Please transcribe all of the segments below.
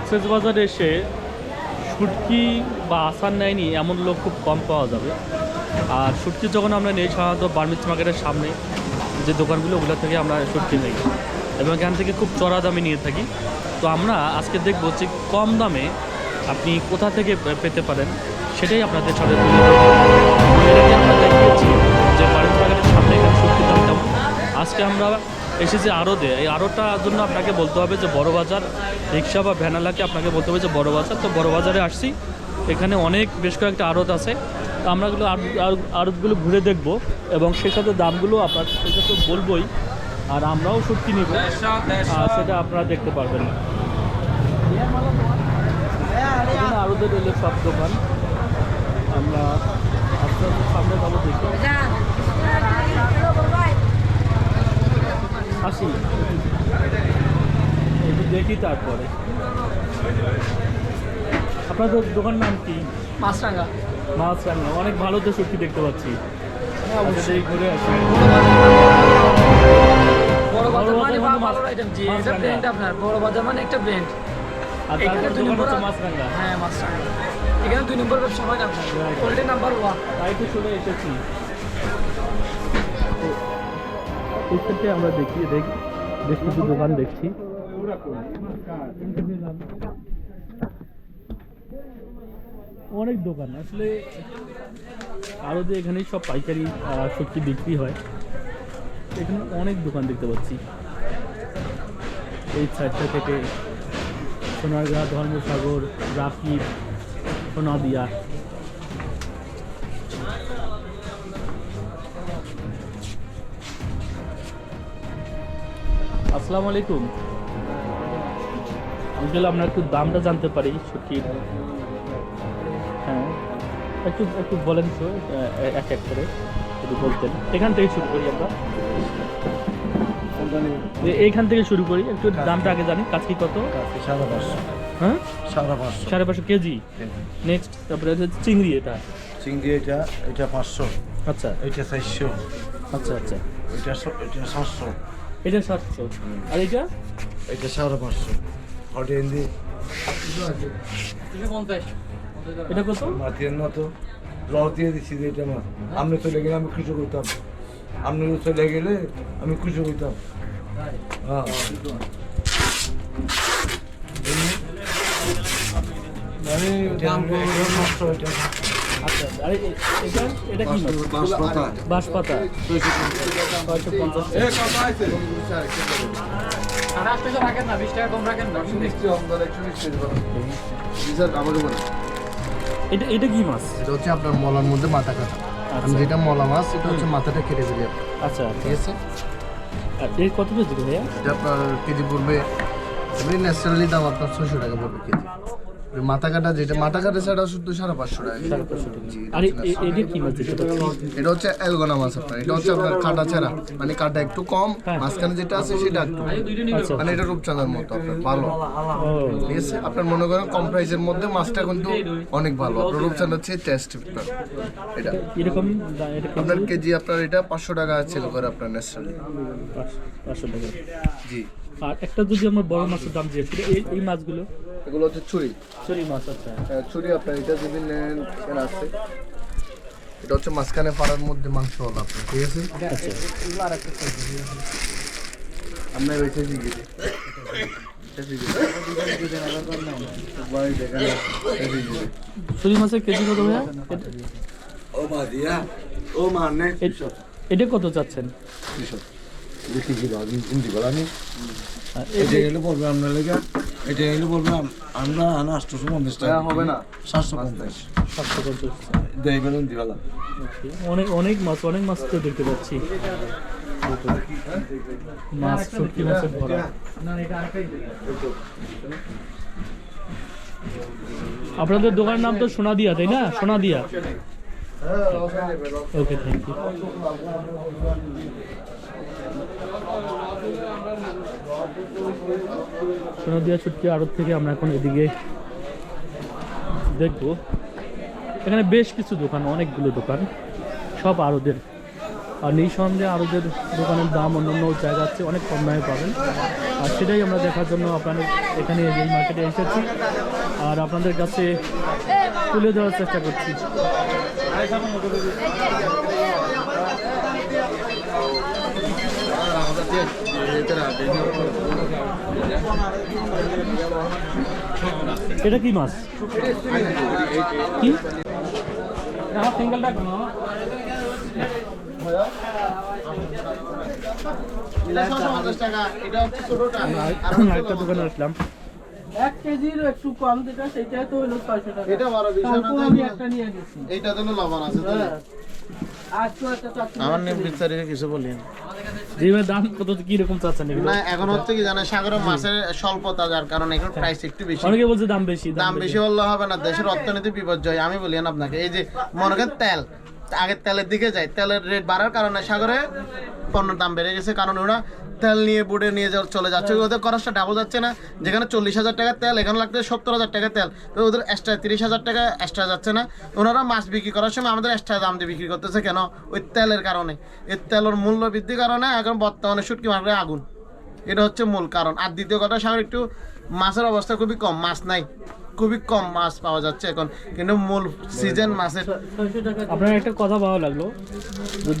তো কক্সেস বাজারে এসে শুটকি বা আসার নেয়নি এমন লোক খুব কম পাওয়া যাবে। আর শুটকি যখন আমরা নেই, সাধারণত বার্মিজ মার্কেটের সামনে যে দোকানগুলো, ওগুলো থেকে আমরা শুটকি নেই। এবং এখান থেকে খুব চড়া দামে নিয়ে থাকি। তো আমরা আজকে দেখব যে কম দামে আপনি কোথা থেকে পেতে পারেন, সেটাই আপনাদের সাথে। আমরা দেখিয়েছি যে বার্মিজ মার্কেটের সামনে এখানে শুটকির দাম আজকে আমরা এসেছি আড়তে এই আড়তটার জন্য আপনাকে বলতে হবে যে বড় বাজার রিক্সা বা ভ্যানালাকে আপনাকে বলতে হবে যে বড় বাজার তো বড় বাজারে আসছি। এখানে অনেক বেশ কয়েকটা আড়ত আছে। তো আমরা এগুলো আড়তগুলো ঘুরে দেখব এবং সেই সাথে দামগুলো আপনার সেটা তো বলবোই। আর আমরাও সত্যি নিব। সেটা আপনারা দেখতে পারবেন আড়তে রইল সব দোকান। আমরা সামনে যাব দেখি। আসি একটু দেখি তারপরে। আপনাদের দোকান নাম কি? মাছরাঙ্গা মাছ রান্না অনেক ভালো তো সত্যি দেখতে পাচ্ছি। হ্যাঁ, আচ্ছা, ঘুরে আসি। বড় বাজার মানে ভালো আইটেম জি মাছ এটা ব্র্যান্ড আপনার। বড় বাজার মানে একটা ব্র্যান্ড আর এখানে তারপর দুই নম্বর হ্যাঁ মাছরাঙ্গা এখানে দুই নম্বর ব্যবসা হয় না আপনার. নাম্বার তাই তো চলে এসেছি। ক্ষেত্রে আমরা দেখি, দেখ, বেশ কিছু দোকান দেখছি। অনেক দোকান, আসলে আরও যে এখানে সব পাইকারি সবজি বিক্রি হয়, এখানে অনেক দোকান দেখতে পাচ্ছি। এই সাইডটা থেকে সোনারগাঁ, ধর্মসাগর, রাকিব, সোনাদিয়া আসসালামু আলাইকুম। আঙ্কেল আমরা একটু দামটা জানতে পারি সত্যির হ্যাঁ একটু একটু বলেন তো এক এক করে যদি বলতেন। এখান থেকে শুরু করি আমরা। এইখান থেকে শুরু করি একটু দামটা আগে জানি কাছি কত? সাড়ে পাঁচশো। হ্যাঁ? সাড়ে পাঁচশো। সাড়ে পাঁচশো কেজি। নেক্সট তারপরে চিংড়ি এটা। চিংড়ি এটা এটা পাঁচশো। আচ্ছা। এটা চারশো। আচ্ছা আচ্ছা। এটা এটা সাতশো। এটা সাতশো। আর এটা? এটা সাড়ে পাঁচশো। হট হিন্দি এটা কত? মাতির মতো। লস দিয়ে দিচ্ছি যে এটা আমার। আপনি চলে গেলে আমি খুশি করতাম। আপনি চলে গেলে আমি খুশি করতাম। হ্যাঁ। এটা সাতশো, এটা আচ্ছা আরে এটা এটা কি মাছ বাঁশপাতা। ছয়শো পঞ্চাশ রাখেন না বিশ টাকা কম রাখেন না। এটা এটা কি মাছ? এটা হচ্ছে আপনার মলার মধ্যে মাথা কাটা। আমি আচ্ছা যেটা মলা মাছ এটা হচ্ছে মাথাটা কেটে ফেলি আচ্ছা ঠিক আছে? আর এর কত কেজি ভাইয়া? এটা আপনার কেজি পড়বে এমনি ন্যাচারালি দাম আপনার ছশো টাকা পড়বে কেজি। মাথা কাটা যেটা মাথা কাটা সেটা শুধু সাড়ে পাঁচশো টাকা। আর এটা কি মাছ এটা হচ্ছে অ্যালগোনা মাছ আপনার এটা হচ্ছে আপনার কাটা ছাড়া। মানে কাটা একটু কম হ্যাঁ। মাঝখানে যেটা আছে সেটা একটু আচ্ছা। মানে এটা রূপচাঁদার মতো আপনার ভালো। ঠিক আছে? আপনার মনে করেন কম প্রাইসের মধ্যে মাছটা কিন্তু অনেক ভালো। আপনার রূপচাঁদ হচ্ছে টেস্ট এটা। এরকম আপনার কেজি আপনার এটা পাঁচশো টাকা সেল করে আপনার ন্যাচারালি পাঁচশো টাকা। জি। আর একটা যদি আমরা বড় মাছের দাম দিয়ে এই এই মাছগুলো? এগুলো হচ্ছে ছুরি। ছুরি মাছ আচ্ছা। আহ, ছুরি আপনার এটা যদি নেন এখানে আছে। এটা হচ্ছে মাঝখানে পাড়ার মধ্যে মাংস হলো আপনার ঠিক আছে? আচ্ছা। আপনার ওইটা দিয়ে এটা দিয়ে দিই। বাড়ি দেখেন, এটা দিয়ে দিই। চুরি মাছের কেজি কত ভাইয়া? এটা- ও মা দিয়া। ও মা এটা কত চাচ্ছেন? হিন্দি এটা পড়বে আপনার লেগে এটা পড়বে আমরা আনা পঞ্চাশ টাকা। হ্যাঁ, হবে না। সাতশো পঞ্চাশ। সাতশো পঞ্চাশ। দেয় বেলুন অনেক অনেক মাছ অনেক মাছ তো দেখতে পাচ্ছি। মাছ শুটকি মাছের ভরা। আপনাদের দোকানের নাম তো সোনাদিয়া তাই না? Sonadia. Okay thank you Sonadia Chhutki আড়ত থেকে আমরা এখন এদিকে দেখব। এখানে বেশ কিছু দোকান, অনেকগুলো দোকান, সব আড়তের। আর নিঃসন্দেহে আরবের দোকানের দাম অন্য অন্য জায়গা আছে অনেক কম দামে পাবেন। আর সেটাই আমরা দেখার জন্য আপনাদের এখানে এই মার্কেটে এসেছি। আর আপনাদের কাছে তুলে দেওয়ার চেষ্টা করছি। এটা কি মাছ? কি? সিঙ্গেলটা একটা দোকানে আসলাম। এক কেজির একটু কম যেটা সেটা তো হলো ছয়শো টাকা। এটা বড় বিষয় আমি একটা নিয়ে গেছি এইটা তো। লবণ আছে আর তো আমার নিয়ে বিচারিকে কিছু বলি জিমের দাম কত কি রকম চাচ্ছেন না এখন হচ্ছে কি জানেন সাগরের মাছের স্বল্পতা যার কারণে এখন প্রাইস একটু বেশি। অনেকে বলছে দাম বেশি দাম বেশি। বললে হবে না দেশের অর্থনীতি বিপর্যয় আমি বলি না আপনাকে। এই যে মনে করেন তেল আগের তেলের দিকে যায় তেলের রেট বাড়ার কারণে সাগরে পণ্যের দাম বেড়ে গেছে কারণ ওরা তেল নিয়ে বুড়ে নিয়ে যাওয়ার চলে যাচ্ছে। ওদের খরচটা ডাবল যাচ্ছে না। যেখানে চল্লিশ হাজার টাকা তেল, এখানে লাগছে সত্তর হাজার টাকা তেল। তো ওদের এক্সট্রা তিরিশ হাজার টাকা এক্সট্রা যাচ্ছে না। ওনারা মাছ বিক্রি করার সময় আমাদের এক্সট্রা দাম দিয়ে বিক্রি করতেছে কেন? ওই তেলের কারণে। এই তেলের মূল্য বৃদ্ধির কারণে এখন বর্তমানে শুটকি মার্কেটে আগুন। এটা হচ্ছে মূল কারণ। আর দ্বিতীয় কথা, সাগর, একটু মাছের অবস্থা খুবই কম, মাছ নাই। খুবই কম মাছ পাওয়া যাচ্ছে এখন। কিন্তু মূল সিজন মাছের আপনার একটা কথা ভালো লাগল।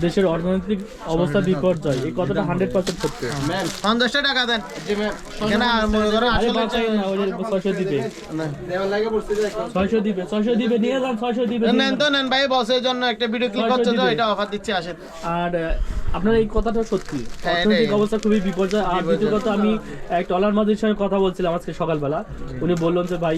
দেশের অর্থনৈতিক অবস্থা বিপর্যয় এই কথাটা হান্ড্রেড পার্সেন্ট সত্য। পঞ্চাশটা টাকা দেন। কেন আর মনে করো ছয়শো দিবে। ছয়শো দিবে ছয়শো দিবে নিয়ে যান ছয়শো দিবে নেন তো নেন ভাই বসের জন্য একটা ভিডিও ক্লিক করছে তো এটা অফার দিচ্ছে আসেন। আর আপনার এই কথাটা সত্যি। হ্যাঁ, অর্থনৈতিক অবস্থা খুবই বিপর্যয়। আর দ্বিতীয় কথা আমি এক টলার মাঝির সঙ্গে কথা বলছিলাম আজকে সকালবেলা। উনি বললেন যে ভাই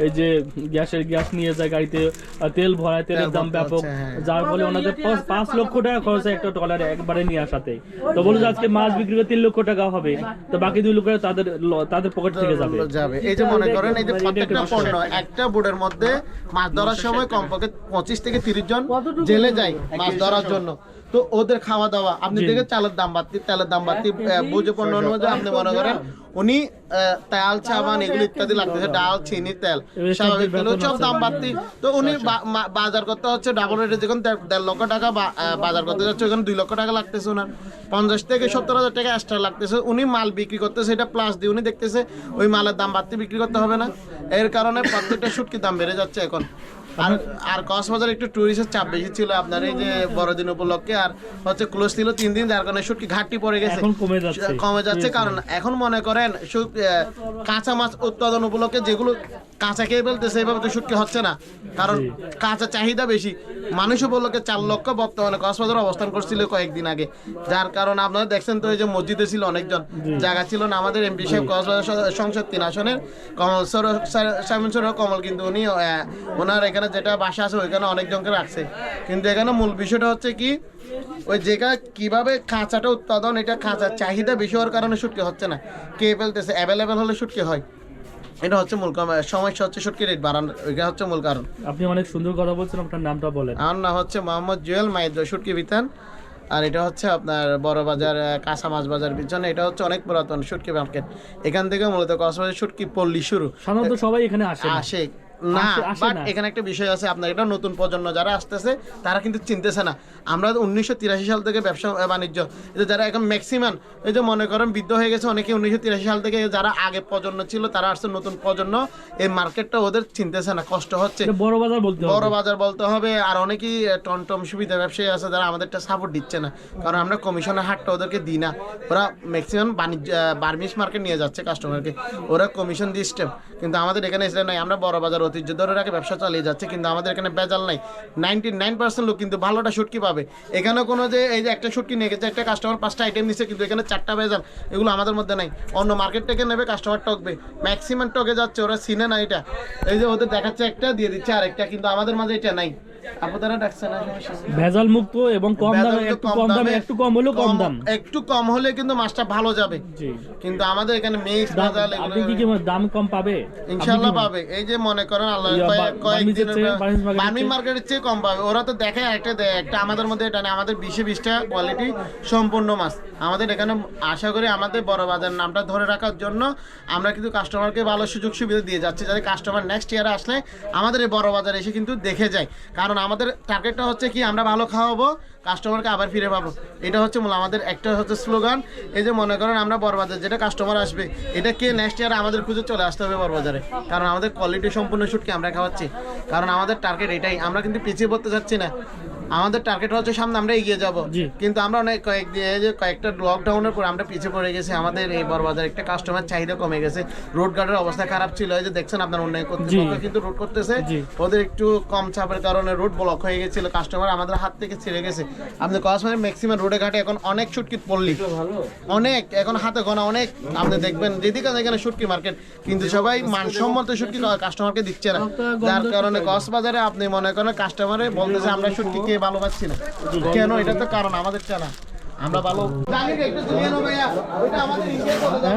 এই যে গ্যাসের গ্যাস নিয়ে যায় গাড়িতে তেল ভরায় তেলের দাম ব্যাপক। হ্যাঁ। যার ফলে ওনাদের পাঁচ- লক্ষ টাকা খরচ হয় একটা টলারে একবারে নিয়ে আসাতে। তো বলো যে আজকে মাছ বিক্রি করে তিন লক্ষ টাকা হবে। তো বাকি দুই লক্ষ তাদের তাদের পকেট থেকে যাবে। যাবে। এই যে মনে করেন এই যে প্রত্যেকটা পণ্য একটা বোর্ডের মধ্যে মাছ ধরার সময় কমপক্ষে পঁচিশ থেকে তিরিশ জন জেলে যায় মাছ ধরার জন্য। তো ওদের খাওয়া দাওয়া আপনি। দেখে চালের দাম বাড়তি তেলের দাম বাড়তি বুঝে পণ্য অনুযায়ী আপনি মনে করেন উনি তেল সাবান এগুলো ইত্যাদি লাগতেছে ডাল চিনি তেল স্বাভাবিক তেল সব দাম বাড়তি। তো উনি বাজার করতে হচ্ছে ডাবল রেটে যখন দেড়- লক্ষ টাকা বা- আহ, বাজার করতে যাচ্ছে ওখানে দুই লক্ষ টাকা লাগতেছে ওনার পঞ্চাশ থেকে সত্তর হাজার টাকা এক্সট্রা লাগতেছে। উনি মাল বিক্রি করতেছে এটা প্লাস দিয়ে উনি দেখতেছে ওই মালের দাম বাড়তি বিক্রি করতে হবে না। এর কারণে প্রত্যেকটা শুটকির দাম বেড়ে যাচ্ছে এখন। আর আর কক্সবাজার একটু চাপ বেশি ছিল আপনার এই যে বড়দিন উপলক্ষে আর হচ্ছে ক্লোজ ছিল তিন দিন যার কারণে শুটকি ঘাটতি পড়ে গেছে। কমে যাচ্ছে। কারণ এখন মনে করেন কাঁচা মাছ উৎপাদন উপলক্ষে যেগুলো কাঁচা খেয়ে ফেলতেছে এইভাবে তো শুটকি হচ্ছে না। কারণ কাঁচা চাহিদা বেশি। মানুষ উপলক্ষে চার লক্ষ বর্তমানে কক্সবাজার অবস্থান করছিল কয়েকদিন আগে। যার কারণে আপনারা দেখছেন তো এই যে মসজিদে ছিল অনেকজন। জায়গা ছিল না আমাদের এমপি সাহেব কক্সবাজার সংসদ তিন আসনের। কমল সর কমল কিন্তু উনি ওনার এখানে যেটা বাসা আছে ওইখানে অনেকজনকে রাখছে। কিন্তু এখানে মূল বিষয়টা হচ্ছে কি ওই যেটা কীভাবে কাঁচাটা উৎপাদন এটা কাঁচার চাহিদা বেশি হওয়ার কারণে শুটকি হচ্ছে না। কে ফেলতেছে? অ্যাভেলেবেল হলে শুটকি হয়। এটা হচ্ছে মূল সমস্যা হচ্ছে শুটকি রেট বাড়ানো হচ্ছে মূল কারণ। আপনি অনেক সুন্দর কথা বলছেন আপনার নামটা বলেন। আমার নাম হচ্ছে মোহাম্মদ জুয়েল শুটকি বিতান। আর এটা হচ্ছে আপনার বড় বাজার কাঁচা মাছ বাজার পিছনে। এটা হচ্ছে অনেক পুরাতন শুটকি মার্কেট এখান থেকে মূলত কক্সবাজার শুটকি পল্লী শুরু। সাধারণত সবাই এখানে আসে আসে। না বাট এখানে একটা বিষয় আছে আপনার এটা নতুন প্রজন্ম যারা আসতেছে তারা কিন্তু চিনতেছে না। আমরা উনিশশো তিরাশি সাল থেকে ব্যবসা বাণিজ্য যারা এখন ম্যাক্সিমাম এই যে মনে করেন বৃদ্ধ হয়ে গেছে অনেকে উনিশশো তিরাশি সাল থেকে যারা আগে প্রজন্ম ছিল তারা আসছে নতুন প্রজন্ম এই মার্কেটটা ওদের চিনতেছে না কষ্ট হচ্ছে। বড় বাজার বলতে বড় হবে বাজার বলতে হবে আর অনেকেই টমটম সুবিধা ব্যবসায়ী আছে যারা আমাদেরটা সাপোর্ট দিচ্ছে না। কারণ আমরা কমিশনের হাটটা ওদেরকে দিই না। ওরা ম্যাক্সিমাম বাণিজ্য বার্মিস মার্কেট নিয়ে যাচ্ছে কাস্টমারকে ওরা কমিশন স্টেপ কিন্তু আমাদের এখানে এসে নাই আমরা বড় বাজার ঐতিহ্য ধরে রাখে, ব্যবসা চালিয়ে যাচ্ছে, কিন্তু আমাদের এখানে বেজাল নাই। নাইনটি নাইন পার্সেন্ট লোক কিন্তু ভালোটা শুটকি পাবে। এখানে কোনো যে, এই যে একটা শুটকি নিয়ে গেছে, একটা কাস্টমার পাঁচটা আইটেম নিচ্ছে কিন্তু এখানে চারটা বেজাল। এগুলো আমাদের মধ্যে নাই। অন্য মার্কেট থেকে নেবে কাস্টমার টকবে ম্যাক্সিমাম টকে যাচ্ছে, ওরা সিনে না এটা। এই যে ওদের দেখাচ্ছে একটা, দিয়ে দিচ্ছে আরেকটা, কিন্তু আমাদের মাঝে এটা নাই। না। ভেজাল মুক্ত এবং কম দামে একটু কম দামে একটু কম হলেও কম দাম। একটু কম হলে কিন্তু মাছটা ভালো যাবে। কিন্তু আমাদের এখানে মিক্স ভেজাল আপনি কি কি দাম কম পাবে? ইনশাআল্লাহ পাবে। এই যে মনে করেন আল্লাহ মার্কেটের বার্মি চেয়ে- মার্কেটের চেয়ে কম পাবে। ওরা তো দেখে একটা দেয়। একটা আমাদের মধ্যে এটা নেই। আমাদের বিশে বিশটা কোয়ালিটি সম্পূর্ণ মাছ। আমাদের এখানে আশা করি আমাদের বড় বাজার নামটা ধরে রাখার জন্য আমরা কিন্তু কাস্টমারকে ভালো সুযোগ সুবিধা দিয়ে যাচ্ছি। যাতে কাস্টমার নেক্সট ইয়ারে আসলে আমাদের এই বড় বাজার এসে কিন্তু দেখে যায়। কারণ আমাদের টার্গেটটা হচ্ছে কি, আমরা ভালো খাওয়াবো কাস্টমারকে আবার ফিরে পাবো। এটা হচ্ছে মূল আমাদের, একটা হচ্ছে স্লোগান। এই যে মনে করেন আমরা বরবাজার যেটা কাস্টমার আসবে, এটা কে নেক্সট ইয়ার আমাদের খুঁজে চলে আসতে হবে বড়বাজারে। কারণ আমাদের কোয়ালিটি সম্পূর্ণ শুটকে আমরা খাওয়াচ্ছি। কারণ আমাদের টার্গেট এটাই, আমরা কিন্তু পিছিয়ে পড়তে চাচ্ছি না। আমাদের টার্গেট হচ্ছে সামনে আমরা এগিয়ে যাব। কিন্তু আমরা অনেক কয়েক এই যে কয়েকটা লকডাউনের পর আমরা পিছিয়ে পড়ে গেছি। আমাদের এই বড়বাজার একটা কাস্টমার চাহিদা কমে গেছে। রোড গার্ডের অবস্থা খারাপ ছিল। এই যে দেখছেন আপনার উন্নয়ন কর্তৃপক্ষ কিন্তু রোড করতেছে। ওদের একটু কম চাপের কারণে রোড ব্লক হয়ে গেছিল। কাস্টমার আমাদের হাত থেকে ছেড়ে গেছে। আপনি কসমানে ম্যাক্সিমাম রোডে ঘাটে এখন অনেক শুটকি পড়লি অনেক এখন হাতে গোনা অনেক। আপনি দেখবেন যেদিকে এখানে শুটকি মার্কেট কিন্তু সবাই মানসম্মত শুটকি কাস্টমারকে দিচ্ছে না। যার কারণে কক্সবাজারে আপনি মনে করেন কাস্টমারে বলতেছে আমরা শুটকি কে ভালো পাচ্ছি না। কেন? এটা তো কারণ আমাদের চালা আমরা ভালো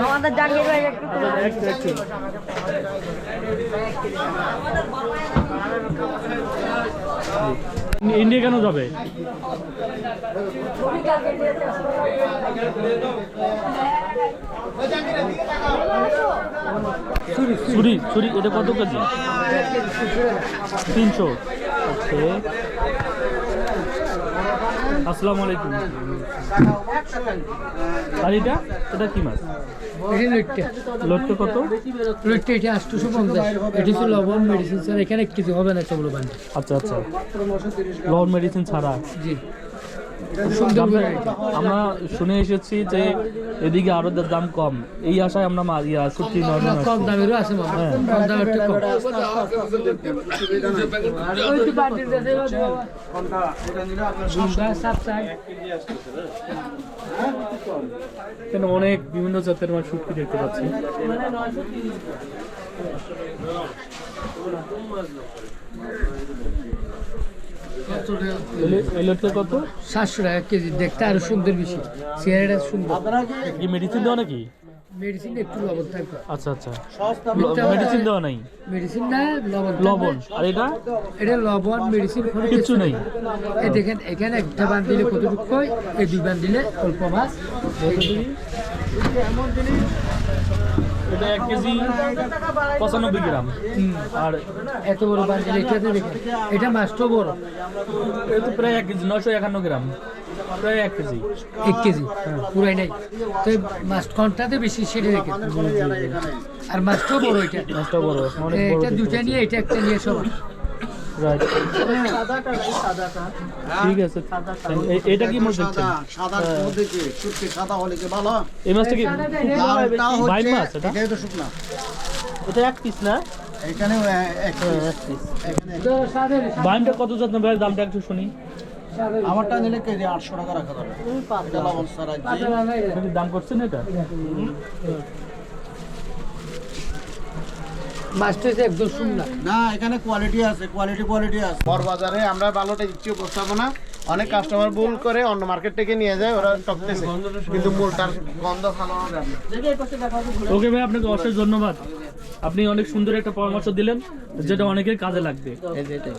আমাদের জাহাঙ্গীর ভাই একটু ইন্ডিয়া কেন যাবে? ছুরি ছুরি এটা কত কেজি? তিনশো। ওকে। আসসালামু আলাইকুম। আর এটা এটা কি মাছ? এটা লইটটা। লোডটা কত? লইটটা এটা আটশোশো পঞ্চাশ। এটা হচ্ছে লবণ মেডিসিন স্যার এখানে কিছু হবে না সেগুলো আচ্ছা আচ্ছা। লবণ মেডিসিন ছাড়া? জি। আমরা শুনে এসেছি যে এদিকে আরও দাম কম। এই আশায় আমরা ইয়া সত্যি কম দামেরও আছে। কেন অনেক বিভিন্ন জাতের মাছ শুটকি দেখতে পাচ্ছি। কত? সাতশো টাকা কেজি দেখতে আরও সুন্দর বেশি। চেহারাটা সুন্দর। কি মেডিসিন দেওয়া নাকি? মেডিসিন একটু লবণ থাকবে আচ্ছা আচ্ছা। মেডিসিন দেওয়া নাই? মেডিসিন না লবণ লবণ। আর এটা? এটা লবণ মেডিসিন কোনো নেই। এই দেখেন এখানে একটা বান দিলে কতটুকু এই দুই বান দিলে অল্প মাছ এটা এক কেজি পঁচানব্বই গ্রাম। আর এত বড় এটাতে এটা মাছটাও বড়। এটা প্রায় এক কেজি নয়শো একান্ন গ্রাম। প্রায় এক কেজি। এক কেজি পুরাই নাই। তো মাছ কোনটাতে বেশি সেটা আর মাছটাও বড় এটা। মাছটা বড় এটা দুটা নিয়ে এটা একটা নিয়ে ঠিক আছে। এটা কি মাছ দেখছেন সাদার মধ্যে কি? শুটকি সাদা হলে কি ভালো? এই মাছটা কি লালটা মাছ এটা? তো শুকনা। এটা এক পিস না? এখানে এক piece, এখানে বাইনটা কত যত্ন ভাই দামটা একটু শুনি। আমারটা নিলে কেজি আটশো টাকা রাখা যাবে। দাম করছেন এটা? মাছটা হচ্ছে একদম শুকনা না এখানে কোয়ালিটি আছে কোয়ালিটি কোয়ালিটি আছে। বড়বাজারে আমরা ভালোটা দিচ্ছি উপস্থাপনা। অনেক কাস্টমার ভুল করে অন্য মার্কেট থেকে নিয়ে যায় ওরা টকতেছে কিন্তু মূলটার গন্ধ ভালো ওকে ভাই আপনাকে অশেষ ধন্যবাদ। আপনি অনেক সুন্দর একটা পরামর্শ দিলেন যেটা অনেকের কাজে লাগবে। এটাই।